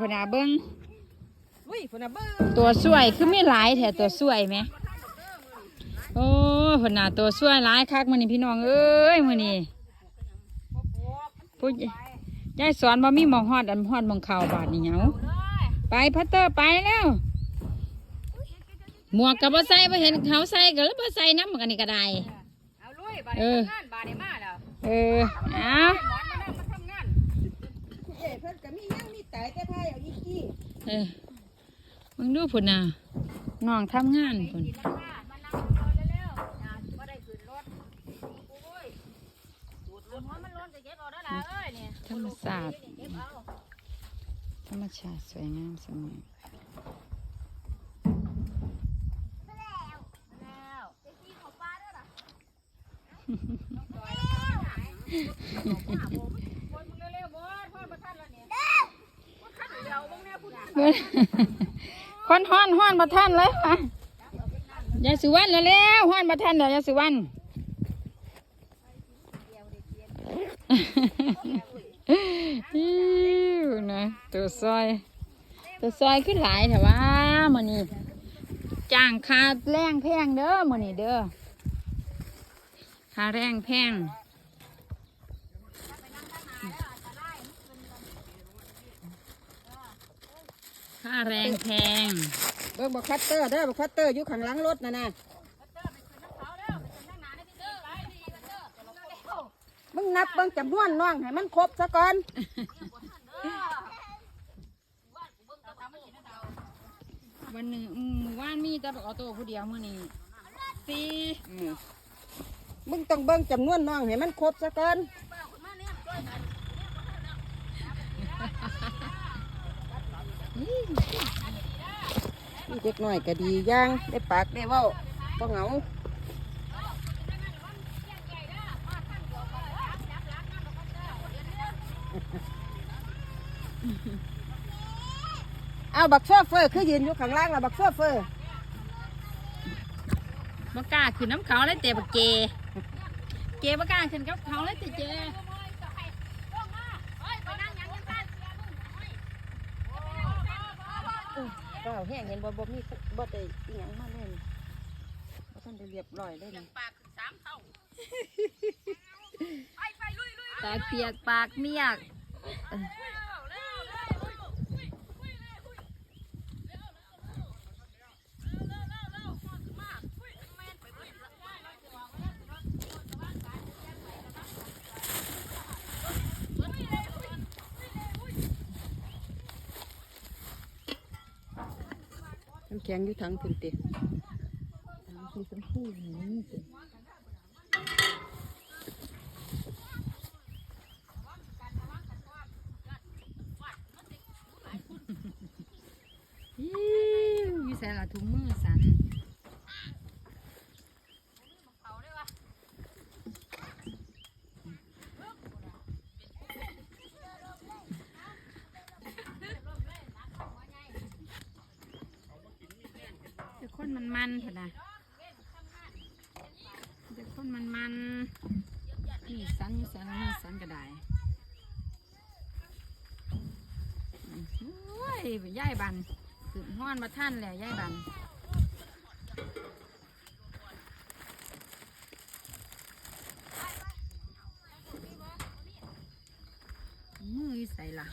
พนาเบิ้งอุ้ยคนน่ะเบิ่งตัวสวยคือไม่หลายแถตัวสวยไหมโอ้พนาตัวสวยหลายคักมื้อนี้พี่น้องเอ้ยมื้อนี้ผู้ยายสอนบ่มีหมองฮอดอันฮอดหมองเข้าบาดนี่เหงาไปพัตเตอร์ไปแล้วหมวกกับบ่ใส่บ่เห็นเขาใส่ก็เลยบ่ใส่น้ำกันนี่ก็ได้ เอาลุยบาดเอนี้อทำงานบาดนี้มาแล้วเออเอา หมอนมานั่งมาทำงาน เอ้เพิ่นก็มียังมีตายแต่ไทยเอาอีกกี้เออมึงดูพุ่นน่ะน้องทำงานพุ่นกินแล้วมามานั่งรอเร็วๆอย่าบ่ได้ขึ้นรถโอ้ยดูดรถหัวมันร้อนจะเก็บเอาได้ล่ะเอ้ยนี่ธรรมศาสตร์เก็บเอาธรรมชาติสวยงามเสมอแล้ว คนฮ้อนฮ้อนมาท่านเลยค่ะยายสุวรรณแล้วแล้วฮ้อนมาท่านเดี๋ยวยายสุวรรณอิ้วนะตัวซอย ตัวซอยขึ้นหลายแต่ว่ามันนี่จ้างคาแรงแพงเด้อมันนี่เด้อคาแรงแพง ค่าแรงแพงเบิ่งบักคัตเตอร์เด้อบักคัตเตอร์อยู่ข้างหลังรถน่ะนะมึงนับเบิ่งจำนวนน้องให้มันครบซะก่อนวันหนึ่งอืมว่านมีแต่บอกเอาตัวผู้เดียวมื่อนี้สี่อืมมึงต้องเบิ่งจำนวนน้องให้มันครบซะก่อน นี่เด็กน้อยก็ดีย่างได้ปากได้เว้าบ่เหงาเอาบักโซเฟอร์คือยืนอยู่ข้างล่างล้วบักโซเฟอร์บ่กล้าขึ้นน้ำเขาเลยแต่บักเกเกบ่กล้าขึ้นกับเขาเลยแต่เจ เปล่าแห้งเห็นบ่บ่มีบ่ได้อีหยังมาเลยบ่ทันได้เรียบร้อยเลยนี่ปากขึ้นสามเท่าไปไปลุยลุยปากเปียกปากเมียก น้ำแข็งอยู่ถังพุ่นติสีชมพูนี่สิอิ้วมีใส่ละถุงมือสัน เดี๋ยวคนมันมันเถอะนะเดี๋ยวคนมันมันนี่สันนี่สันนี่สันก็ได้โอ้ยย่ายบันขึ้นห้อนมาท่านแหล้วย่ายบันมือใส่ละ